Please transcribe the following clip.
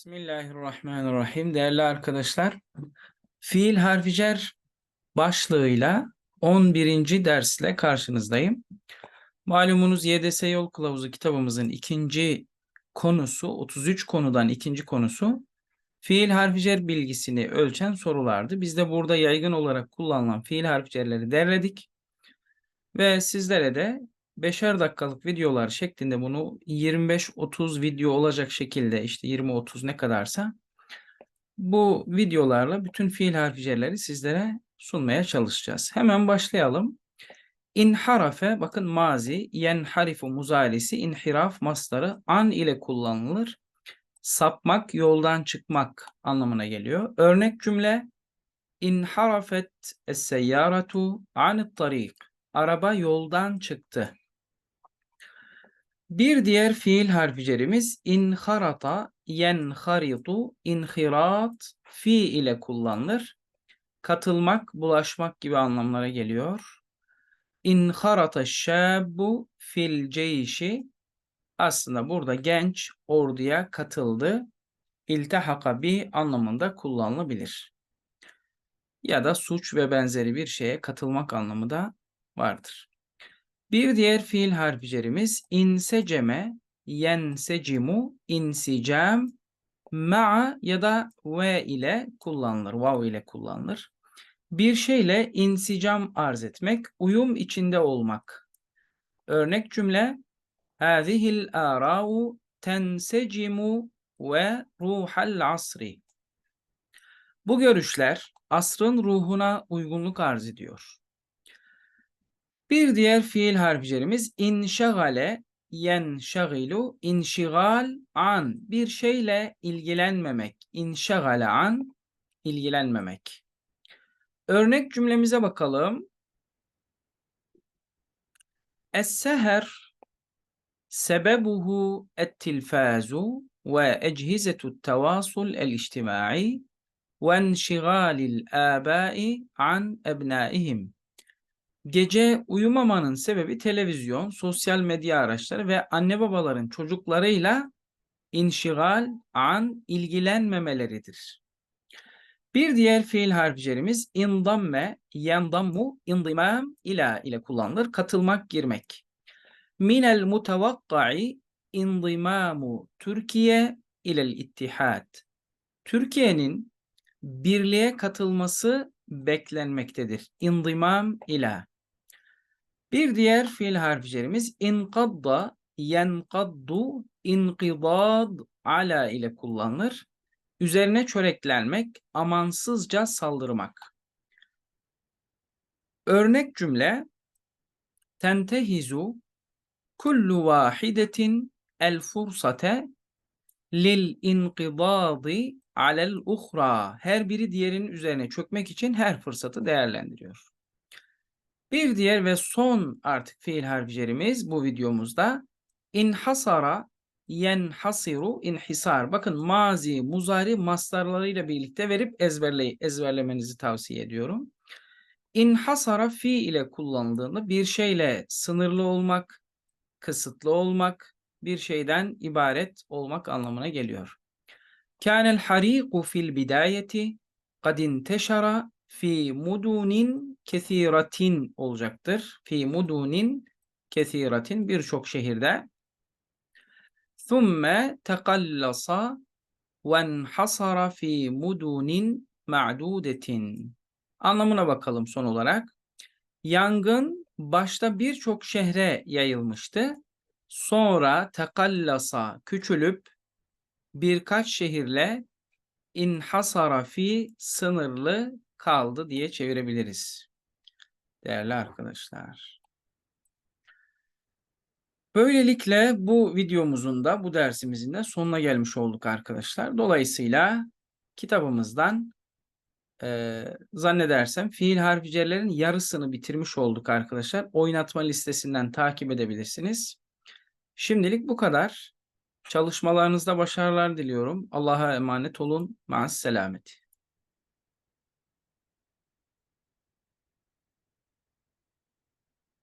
Bismillahirrahmanirrahim. Değerli arkadaşlar, fiil harfi cer başlığıyla 11. dersle karşınızdayım. Malumunuz YDS Yol Kılavuzu kitabımızın ikinci konusu, 33 konudan ikinci konusu fiil harfi cer bilgisini ölçen sorulardı. Biz de burada yaygın olarak kullanılan fiil harfi derledik. Ve sizlere de beşer dakikalık videolar şeklinde bunu 25-30 video olacak şekilde işte 20-30 ne kadarsa bu videolarla bütün fiil harficeleri sizlere sunmaya çalışacağız. Hemen başlayalım. İnharafe bakın mazi yenharifu muzarisi inhiraf mastarı an ile kullanılır. Sapmak yoldan çıkmak anlamına geliyor. Örnek cümle inharafet es-seyyaratu anit tarik. Araba yoldan çıktı. Bir diğer fiil harficerimiz inharata, yenharitu, inhirat fi ile kullanılır. Katılmak, bulaşmak gibi anlamlara geliyor. İnharata şabbu fil ceyşi aslında burada genç orduya katıldı. İltihaka bi anlamında kullanılabilir. Ya da suç ve benzeri bir şeye katılmak anlamı da vardır. Bir diğer fiil harficerimiz inseceme, yensecimu, insicam, ma'a ya da ve ile kullanılır, vav ile kullanılır. Bir şeyle insicam arz etmek, uyum içinde olmak. Örnek cümle Hâzihil ârâ'u tensecimu ve ruhal asri. Bu görüşler asrın ruhuna uygunluk arz ediyor. Bir diğer fiil harflerimiz inşagale, yenşagilu, inşigal, an. Bir şeyle ilgilenmemek. İnşagale an, ilgilenmemek. Örnek cümlemize bakalım. Es-seher sebebuhu et-tilfazu ve ecizetu't tevasul el-içtimai ve enşigalil abai an ebnaihim. Gece uyumamanın sebebi televizyon, sosyal medya araçları ve anne babaların çocuklarıyla inşigal, an, ilgilenmemeleridir. Bir diğer fiil harflerimiz indamme, yendammu, indimam ila ile kullanılır. Katılmak, girmek. Minel mutavakkai indimamu Türkiye ilel ittihad. Türkiye'nin birliğe katılması beklenmektedir. İndimam ila. Bir diğer fiil harflerimiz inkadda, yenkaddu, inkidad ala ile kullanılır. Üzerine çöreklenmek, amansızca saldırmak. Örnek cümle tentehizu kullu vahidetin el fursate lil inkidadi alel uhra. Her biri diğerinin üzerine çökmek için her fırsatı değerlendiriyor. Bir diğer ve son artık fiil harficerimiz bu videomuzda inhasara yenhasiru inhisar. Bakın mazi, muzari mastarlarıyla birlikte verip ezberley ezberlemenizi tavsiye ediyorum. İnhasara fi ile kullanıldığında bir şeyle sınırlı olmak, kısıtlı olmak, bir şeyden ibaret olmak anlamına geliyor. Kânel hariku fil bidayeti kad inteşara fi mudunin kesiratin olacaktır. Fi mudunin kesiratin birçok şehirde. Thumme tekallasa ve enhasara fi mudunin ma'dudetin. Anlamına bakalım son olarak. Yangın başta birçok şehre yayılmıştı. Sonra tekallasa küçülüp birkaç şehirle inhasara fi sınırlı kaldı diye çevirebiliriz. Değerli arkadaşlar. Böylelikle bu videomuzun da bu dersimizin de sonuna gelmiş olduk arkadaşlar. Dolayısıyla kitabımızdan e, zannedersem fiil harficerlerin yarısını bitirmiş olduk arkadaşlar. Oynatma listesinden takip edebilirsiniz. Şimdilik bu kadar. Çalışmalarınızda başarılar diliyorum. Allah'a emanet olun. Maas selameti.